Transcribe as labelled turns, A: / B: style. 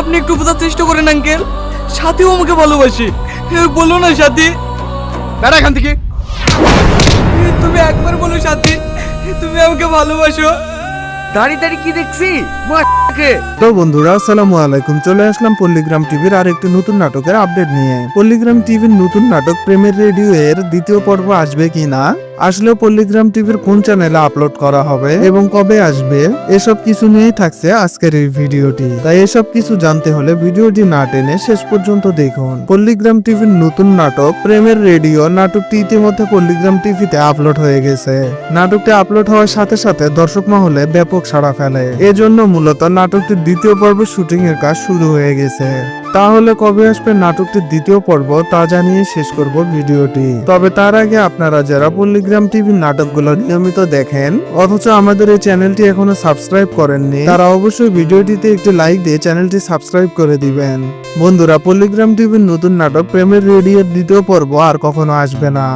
A: আপনি একটু বোঝার চেষ্টা করেন, আঙ্কেল। সাথীও আমাকে ভালোবাসি। বলো না, সাথী।
B: বেড়া এখান থেকে।
A: তুমি একবার বলো, সাথী। তুমি আমাকে ভালোবাসো। দাঁড়িয়ে দাঁড়িয়ে কি দেখছি?
C: তো বন্ধুরা, আসসালামু আলাইকুম। চলে আসলাম পল্লিগ্রাম টিভির আর একটি নতুন নাটকের আপডেট নিয়ে। পল্লিগ্রাম টিভির নতুন নাটক প্রেমের রেডিও এর দ্বিতীয় পর্ব আসবে কিনা? আসলেও পল্লিগ্রাম টিভির কোন চ্যানেলে আপলোড করা হবে এবং কবে আসবে, এসব কিছু নিয়েই থাকছে আজকের এই ভিডিওটি। তাই এসব কিছু জানতে হলে ভিডিওটি না টেনে শেষ পর্যন্ত দেখুন। পল্লিগ্রাম টিভির নতুন নাটক, প্রেমের রেডিও, নাটকটি ইতিমধ্যে পল্লিগ্রাম টিভিতে আপলোড হয়ে গেছে। নাটকটি আপলোড হওয়ার সাথে সাথে দর্শক মহলে ব্যাপক সাড়া ফেলে। এজন্য মূলত নাটকটির দ্বিতীয় পর্ব শুটিং এর কাজ শুরু হয়ে গেছে। তাহলে কবে আসবে নাটকটির দ্বিতীয় পর্ব তা জানিয়ে শেষ করব ভিডিওটি। তবে তার আগে আপনারা যারা পল্লিগ্রাম টিভির নাটকগুলো নিয়মিত দেখেন, অথচ আমাদের এই চ্যানেলটি এখনও সাবস্ক্রাইব করেননি, তারা অবশ্যই ভিডিওটিতে একটি লাইক দিয়ে চ্যানেলটি সাবস্ক্রাইব করে দিবেন। বন্ধুরা, পল্লিগ্রাম টিভির নতুন নাটক প্রেমের রেডিওর দ্বিতীয় পর্ব আর কখনো আসবে না।